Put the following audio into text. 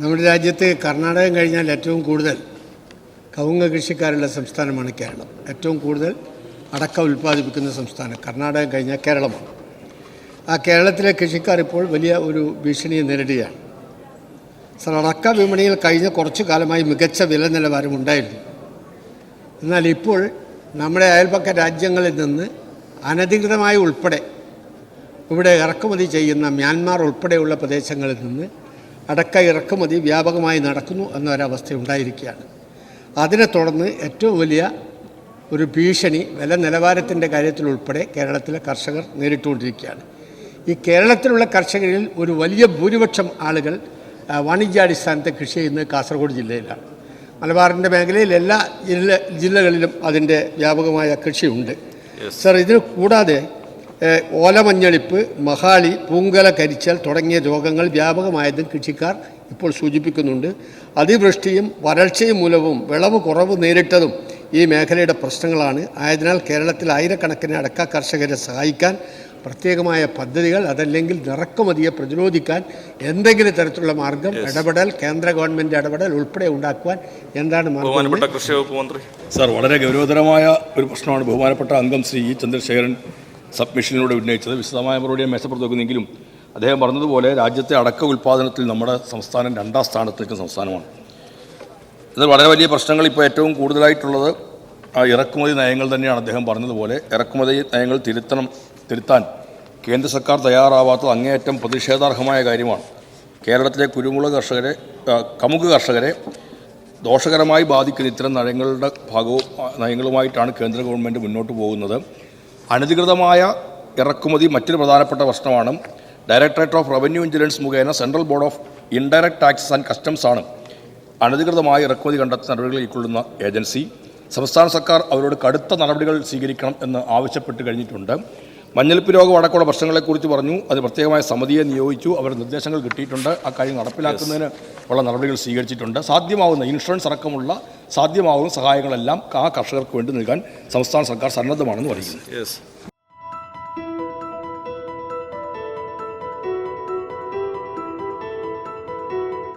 നമ്മുടെ രാജ്യത്ത് കർണാടകം കഴിഞ്ഞാൽ ഏറ്റവും കൂടുതൽ കവുങ്ങ് കൃഷിക്കാരുള്ള സംസ്ഥാനമാണ് കേരളം. ഏറ്റവും കൂടുതൽ അടക്ക ഉൽപ്പാദിപ്പിക്കുന്ന സംസ്ഥാനം കർണാടകം കഴിഞ്ഞാൽ കേരളമാണ്. ആ കേരളത്തിലെ കൃഷിക്കാർ ഇപ്പോൾ വലിയ ഒരു ഭീഷണിയെ നേരിടുകയാണ്. സർ അടക്ക വിപണിയിൽ കഴിഞ്ഞ കുറച്ചു കാലമായി മികച്ച വില നിലവാരം ഉണ്ടായിരുന്നു. എന്നാൽ ഇപ്പോൾ നമ്മുടെ അയൽപക്ക രാജ്യങ്ങളിൽ നിന്ന് അനധികൃതമായി ഉൾപ്പെടെ ഇവിടെ ഇറക്കുമതി ചെയ്യുന്ന മ്യാൻമാർ ഉൾപ്പെടെയുള്ള പ്രദേശങ്ങളിൽ നിന്ന് അടക്ക ഇറക്കുമതി വ്യാപകമായി നടക്കുന്നു എന്നൊരവസ്ഥ ഉണ്ടായിരിക്കുകയാണ് അതിനെ തുടർന്ന് ഏറ്റവും വലിയ ഒരു ഭീഷണി വില നിലവാരത്തിന്റെ കാര്യത്തിലുൾപ്പെടെ കേരളത്തിലെ കർഷകർ നേരിട്ടുകൊണ്ടിരിക്കുകയാണ്. ഈ കേരളത്തിലുള്ള കർഷകരിൽ ഒരു വലിയ ഭൂരിപക്ഷം ആളുകൾ വാണിജ്യാടിസ്ഥാനത്തെ കൃഷി ചെയ്യുന്നത് കാസർഗോഡ് ജില്ലയിലാണ്. മലബാറിന്റെ മേഖലയിൽ എല്ലാ ജില്ല ജില്ലകളിലും അതിന്റെ വ്യാപകമായ കൃഷിയുണ്ട്. സർ ഇതിന് കൂടാതെ ഓലമഞ്ഞളിപ്പ് മഹാളി പൂങ്കല കരിച്ചൽ തുടങ്ങിയ രോഗങ്ങൾ വ്യാപകമായതും കൃഷിക്കാർ ഇപ്പോൾ സൂചിപ്പിക്കുന്നുണ്ട്. അതിവൃഷ്ടിയും വരൾച്ചയും മൂലവും വിളവ് കുറവ് നേരിട്ടതും ഈ മേഖലയുടെ പ്രശ്നങ്ങളാണ്. ആയതിനാൽ കേരളത്തിൽ ആയിരക്കണക്കിന് അടക്ക കർഷകരെ സഹായിക്കാൻ പ്രത്യേകമായ പദ്ധതികൾ അതല്ലെങ്കിൽ നിറക്കുമതിയെ പ്രതിരോധിക്കാൻ എന്തെങ്കിലും തരത്തിലുള്ള മാർഗം ഇടപെടൽ കേന്ദ്ര ഗവൺമെന്റ് ഇടപെടൽ ഉൾപ്പെടെ ഉണ്ടാക്കുവാൻ എന്താണ് മാർഗം? ബഹുമാനപ്പെട്ട കൃഷി വകുപ്പ് മന്ത്രി. സാർ വളരെ ഗൗരവതരമായ ഒരു പ്രശ്നമാണ് ബഹുമാനപ്പെട്ട അംഗം ശ്രീ ഇ. ചന്ദ്രശേഖരൻ സബ്മിഷനിലൂടെ ഉന്നയിച്ചത് വിശദമായ മറുപടിയെ മേശപ്പുറത്ത് വെക്കുന്നെങ്കിലും അദ്ദേഹം പറഞ്ഞതുപോലെ രാജ്യത്തെ അടക്ക ഉൽപ്പാദനത്തിൽ നമ്മുടെ സംസ്ഥാനം രണ്ടാം സ്ഥാനത്ത് നിൽക്കുന്ന സംസ്ഥാനമാണ്. ഇത് വളരെ വലിയ പ്രശ്നങ്ങൾ ഇപ്പോൾ ഏറ്റവും കൂടുതലായിട്ടുള്ളത് ഇറക്കുമതി നയങ്ങൾ തന്നെയാണ് അദ്ദേഹം പറഞ്ഞതുപോലെ. ഇറക്കുമതി നയങ്ങൾ തിരുത്തണം തിരുത്താൻ കേന്ദ്ര സർക്കാർ തയ്യാറാവാത്തത് അങ്ങേയറ്റം പ്രതിഷേധാർഹമായ കാര്യമാണ്. കേരളത്തിലെ കുരുമുളക് കർഷകരെ കമുക് കർഷകരെ ദോഷകരമായി ബാധിക്കുന്ന ഇത്തരം നയങ്ങളുടെ ഭാഗവും നയങ്ങളുമായിട്ടാണ് കേന്ദ്ര ഗവൺമെന്റ് മുന്നോട്ട് പോകുന്നത്. അനധികൃതമായ ഇറക്കുമതി മറ്റൊരു പ്രധാനപ്പെട്ട പ്രശ്നമാണ്. ഡയറക്ടറേറ്റ് ഓഫ് റവന്യൂ ഇൻഷുറൻസ് മുഖേന central board of indirect taxes and customs ആണ് അനധികൃതമായ ഇറക്കുമതി കണ്ടെത്തുന്ന നടപടികൾ ഉൾക്കൊള്ളുന്ന ഏജൻസി. സംസ്ഥാന സർക്കാർ അവരോട് കടുത്ത നടപടികൾ സ്വീകരിക്കണം എന്ന് ആവശ്യപ്പെട്ട് കഴിഞ്ഞിട്ടുണ്ട്. മഞ്ഞളിപ്പ് രോഗം അടക്കമുള്ള പ്രശ്നങ്ങളെക്കുറിച്ച് പറഞ്ഞു. അത് പ്രത്യേകമായ സമിതിയെ നിയോഗിച്ചു. അവർ നിർദ്ദേശങ്ങൾ കിട്ടിയിട്ടുണ്ട്. ആ കാര്യം നടപ്പിലാക്കുന്നതിന് ഉള്ള നടപടികൾ സ്വീകരിച്ചിട്ടുണ്ട്. സാധ്യമാവുന്ന ഇൻഷുറൻസ് അടക്കമുള്ള സാധ്യമാവുന്ന സഹായങ്ങളെല്ലാം ആ കർഷകർക്ക് വേണ്ടി നൽകാൻ സംസ്ഥാന സർക്കാർ സന്നദ്ധമാണെന്ന് പറയുന്നു.